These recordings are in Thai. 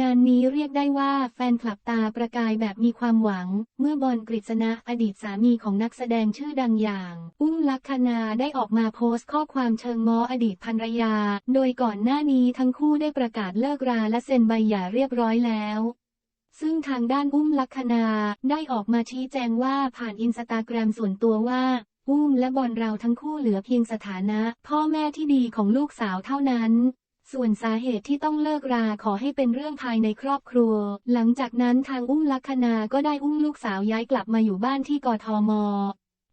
งานนี้เรียกได้ว่าแฟนคลับตาประกายแบบมีความหวัง เมื่อบอลกฤษณะอดีตสามีของนักแสดงชื่อดังอย่าง อุ้มลักษณาได้ออกมาโพสต์ข้อความเชิงง้ออดีตภรรยา โดยก่อนหน้านี้ทั้งคู่ได้ประกาศเลิกราและเซ็นใบหย่าเรียบร้อยแล้วซึ่งทางด้านอุ้มลักษณาได้ออกมาชี้แจงว่าผ่านอินสตาแกรมส่วนตัวว่า อุ้มและบอลเราทั้งคู่เหลือเพียงสถานะ พ่อแม่ที่ดีของลูกสาวเท่านั้น ส่วนสาเหตุที่ต้องเลิกราขอให้เป็นเรื่องภายในครอบครัว หลังจากนั้นทางอุ้มลักษณาก็ได้อุ้มลูกสาวย้ายกลับมาอยู่บ้านที่กทม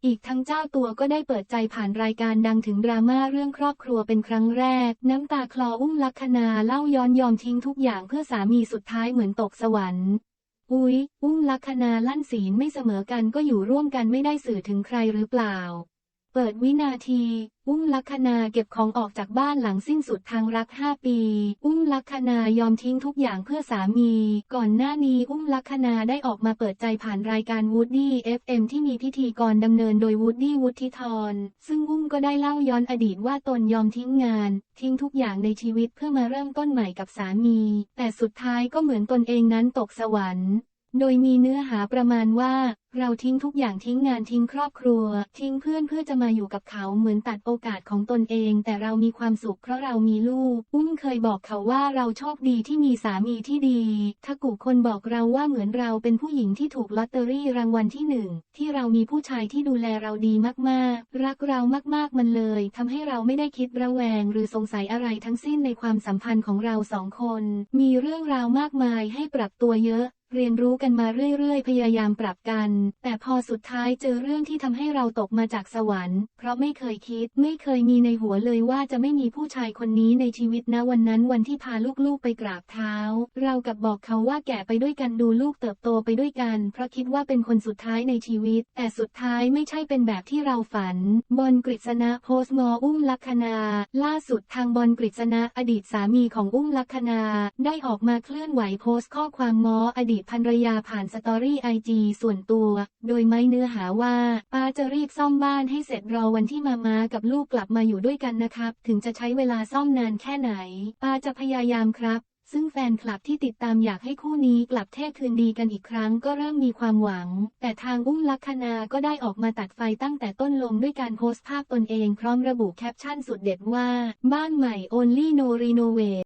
อีกทั้งเจ้าตัวก็ได้เปิดใจผ่านรายการดังถึงดราม่าเรื่องครอบครัวเป็นครั้งแรก น้ำตาคลออุ้มลักษณาเล่าย้อนยอมทิ้งทุกอย่างเพื่อสามีสุดท้ายเหมือนตกสวรรค์อุ๊ยอุ้มลักษณาลั่นศีลไม่เสมอกันก็อยู่ร่วมกันไม่ได้สื่อถึงใครหรือเปล่า เปิดวินาที อุ้มลักษณาเก็บของออกจากบ้านหลังสิ้นสุดทางรัก 5 ปี อุ้มลักษณายอมทิ้งทุกอย่างเพื่อสามี ก่อนหน้านี้อุ้มลักษณาได้ออกมาเปิดใจผ่านรายการ Woody FM ที่มีพิธีกรดำเนินโดย Woody วุฒิธรซึ่งอุ้มก็ได้เล่าย้อนอดีตว่าตนยอมทิ้งงาน ทิ้งทุกอย่างในชีวิตเพื่อมาเริ่มต้นใหม่กับสามี แต่สุดท้ายก็เหมือนตนเองนั้นตกสวรรค์ โดยมีเนื้อหาประมาณว่า เราทิ้งทุกอย่างทิ้งงานทิ้งครอบครัว ทิ้งเพื่อนเพื่อจะมาอยู่กับเขาเหมือนตัดโอกาสของตนเอง แต่เรามีความสุขเพราะเรามีลูก อุ้มเคยบอกเขาว่าเราโชคดีที่มีสามีที่ดีถ้ากูคนบอกเราว่าเหมือนเราเป็นผู้หญิงที่ถูกลอตเตอรี่รางวัลที่หนึ่งที่เรามีผู้ชายที่ดูแลเราดีมากๆ รักเรามากๆมันเลยทำให้เราไม่ได้คิดระแวง หรือสงสัยอะไรทั้งสิ้นในความสัมพันธ์ของเราสองคน มีเรื่องราวมากมายให้ปรับตัวเยอะ เรียนรู้กันมาเรื่อยๆ พยายามปรับกัน แต่พอสุดท้ายเจอเรื่องที่ทำให้เราตกมาจากสวรรค์ เพราะไม่เคยคิด ไม่เคยมีในหัวเลยว่าจะไม่มีผู้ชายคนนี้ในชีวิตนะวันนั้นวันที่พาลูกๆไปกราบเท้า เรากับบอกเขาว่าแก่ไปด้วยกันดูลูกเติบโตไปด้วยกัน เพราะคิดว่าเป็นคนสุดท้ายในชีวิต แต่สุดท้ายไม่ใช่เป็นแบบที่เราฝัน บอลกฤษณะโพสต์งออุ้มลักษณาล่าสุดทางบอลกฤษณะอดีตสามีของอุ้มลักษณาได้ออกมาเคลื่อนไหวโพสต์ข้อความง้ออดีตภรรยาผ่านสตอรี่ไอจีส่วนตัว โดยไม่เนื้อหาว่าป้าจะรีบซ่อมบ้านให้เสร็จรอวันที่มามากับลูกกลับมาอยู่ด้วยกันนะครับ ถึงจะใช้เวลาซ่อมนานแค่ไหน ป้าจะพยายามครับซึ่งแฟนคลับที่ติดตามอยากให้คู่นี้กลับเทศคืนดีกันอีกครั้งก็เริ่มมีความหวัง แต่ทางอุ้มลักษณาก็ได้ออกมาตัดไฟตั้งแต่ต้นลมด้วยการโพสต์ภาพตนเองพร้อมระบุแคปชั่นสุดเด็ดว่า บ้านใหม่ only no renovate